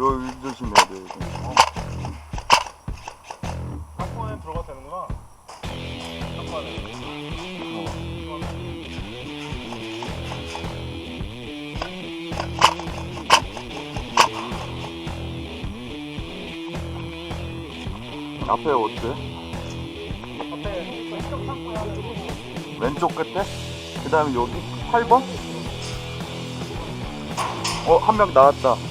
여기 조심해야 돼. 여기. 한번에 들어가도 되는구나. 한 번에. 앞에 어때? 왼쪽 끝에? 그 다음에 여기 8번? 어, 한 명 나왔다.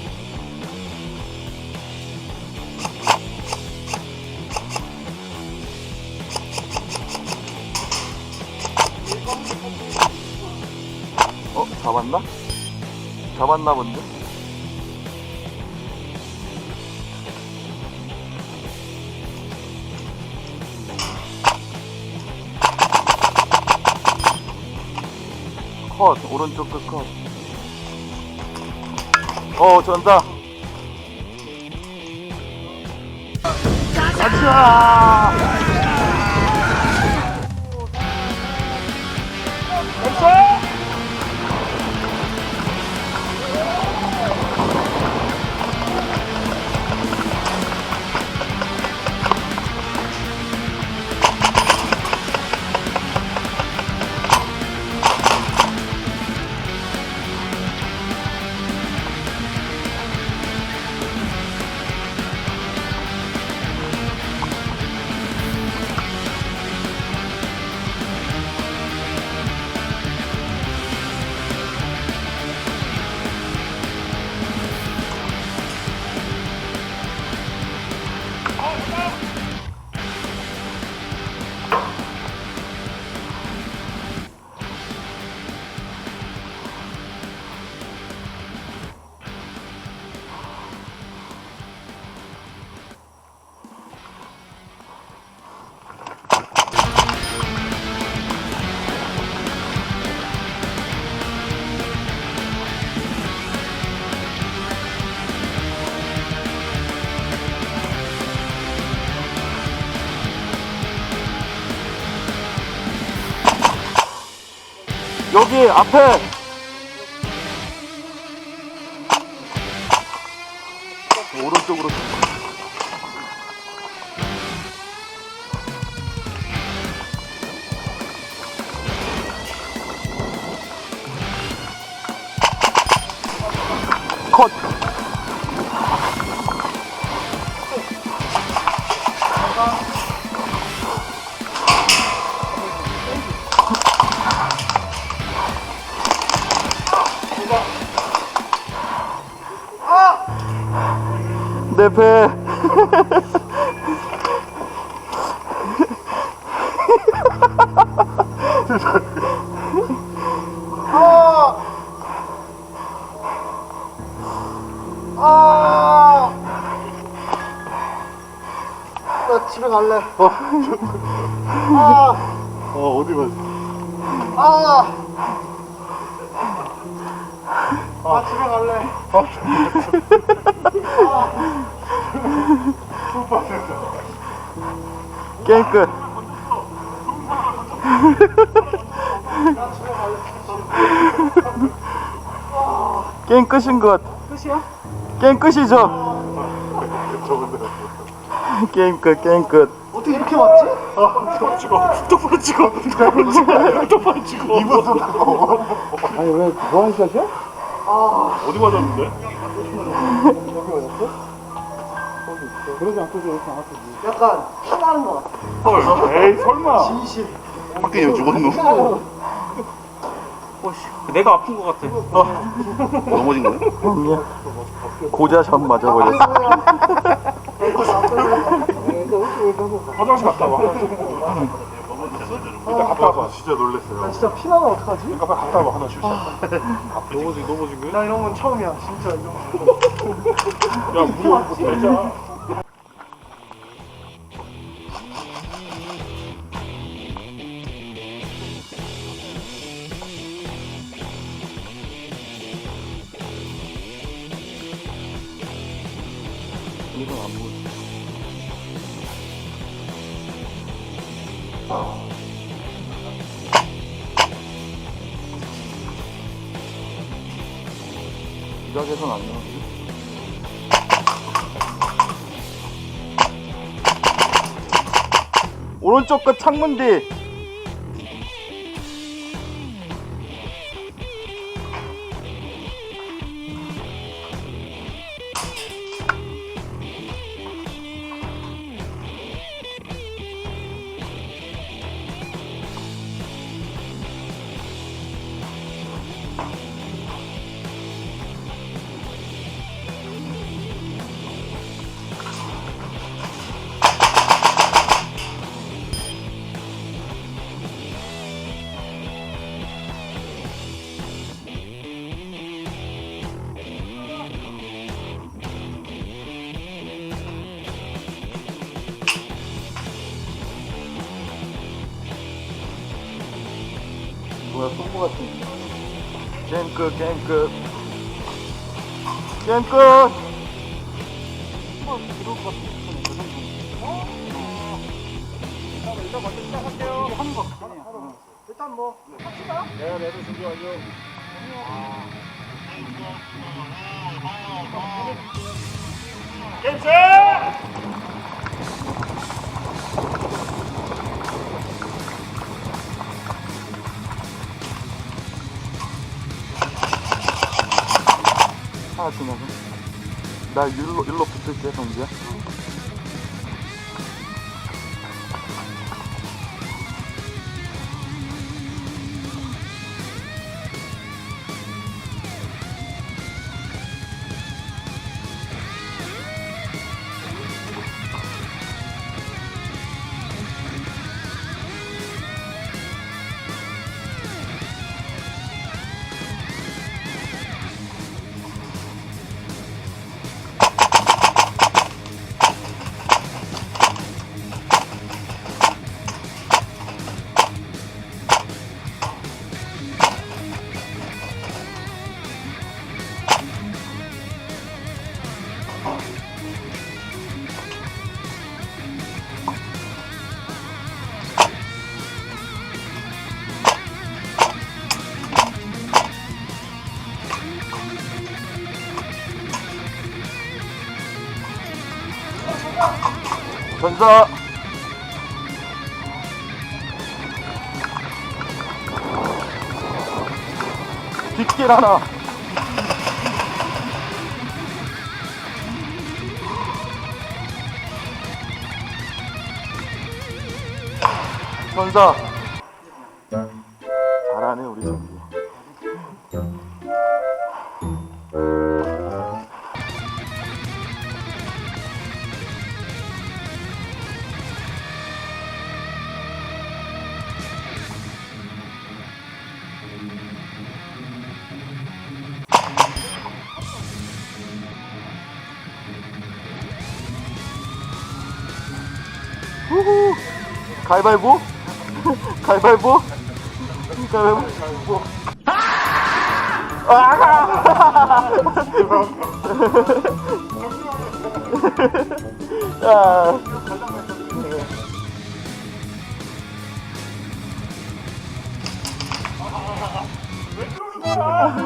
잡았나? 잡았나 본데? 컷, 오른쪽 끝 컷. 어, 전다. 가자! 여기 앞에! 오른쪽으로. 컷! 내 배. 아! 나 집에 갈래. 아! 어, 어디 가지? 아! 아, 집에 갈래. 게임 끝. 게임 끝인 것. 끝이야? 게임 끝이죠. 게임 끝, 게임 끝. 어떻게 이렇게 왔지? 찍어. 똑바로 찍어. 똑바로 찍어. 똑바로 찍어. 이분 좀 아니, 왜, 뭐한 샷이야? 어디 맞았는데? 그러지 않고서 이렇게 나왔지. 약간 피나는 것 같아. 헐. 에이, 설마. 진실. 박근영 죽었노? 내가 아픈 것 같아. 넘어진 거야? 아니야. 고자샷 맞아버렸어. 화장실 갔다 와. 일단 갔다 와봐. 진짜 놀랬어요. 나 진짜 피나면 어떡하지? 그러니까 빨리 갔다 와봐, 화장실. 넘어진, 넘어진 거야? 나 이런 건 처음이야, 진짜. 이런 거. 야, 못되 해서는 안 나오지. 오른쪽 끝 창문 뒤 뭐야 쏜거 같은. 게임 끝 게임 끝. 게임 끝. 일단 뭐 내가 내도 준비 완료. 게임 셋! 하나 지나가. 나 일로 일로 붙을게 정지야. 전자. 뒷길 하나. 전사. 잘하네 우리 정기. 우후. 가위바위보? 가위바위보? 가위바위보? 아! 아! 왜 그러는 거야?